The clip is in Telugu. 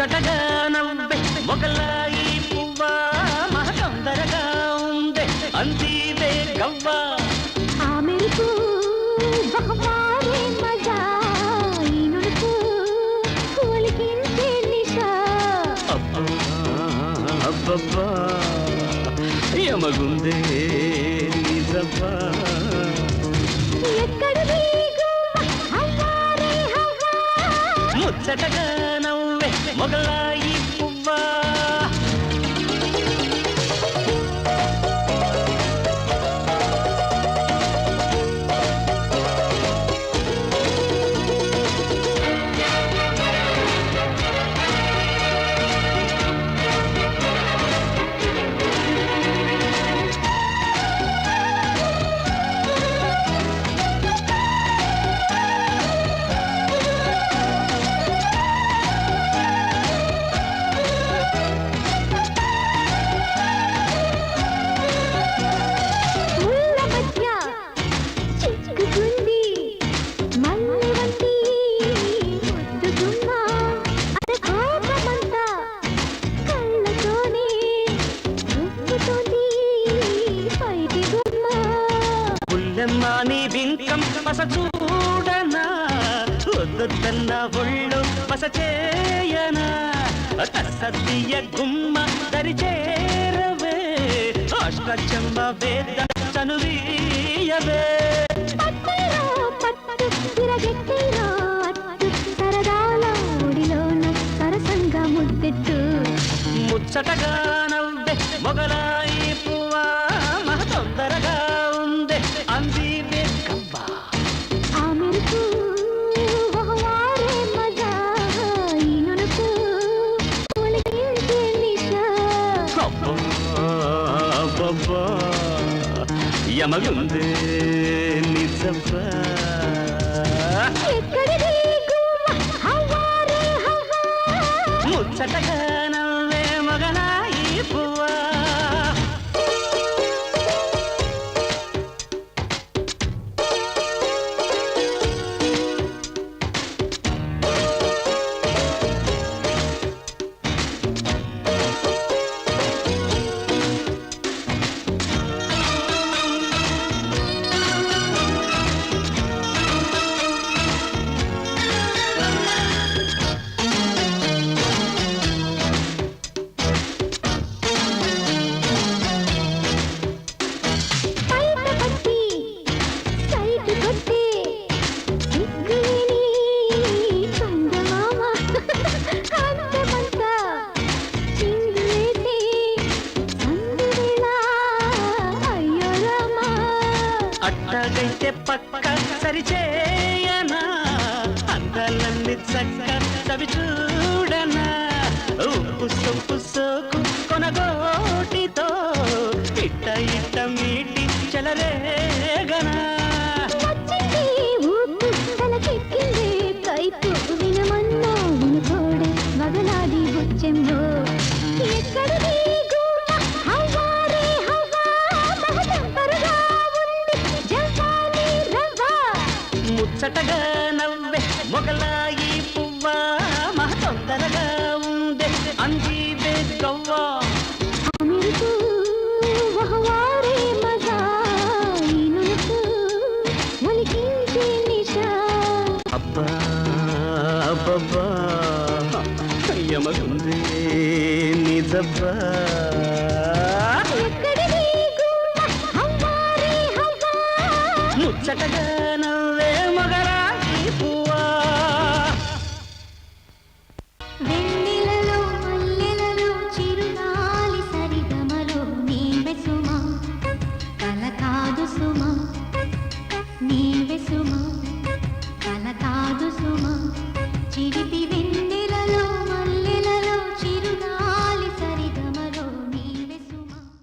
ముచ్చటగా నవ్వే మొగలాయి పువ్వా మహ తొందరగా ఉందే అంతీవే గవ్వా. ఆ మెరుపు బహుమారే మజా ఈ నునుపు ఒలికించే నిషా. అబ్బా అబ్బబ్బా యమగుందే నిజబ్బా. ఎక్కడిది గుమ్మ హవ్వారే హవ్వా ముచ్చటగా నవ్వే మొగలాయి పువ్వా పుల్లెమ్మ నీ బింకం పస చూడనా వద్దన్న ఒళ్ళు పస చేయనా సద్దియ గుమ్మ దరి చేరవే అష్టచమ్మ వేద చనువీయవే. పట్టులో యమగుందే ముచ్చటగా అట్టగైతే పక్క సరిచేయనా? అందలన్నీ చక్క చవి చూడనా? ఉప్పు సొప్పు సోకు ముచ్చటగా నవ్వే మొగలాయి పువ్వా మహ తొందరగా ఉందే అంజీవే గవ్వా. అబ్బా యమగుందే నిజబ్బా. ముచ్చటగా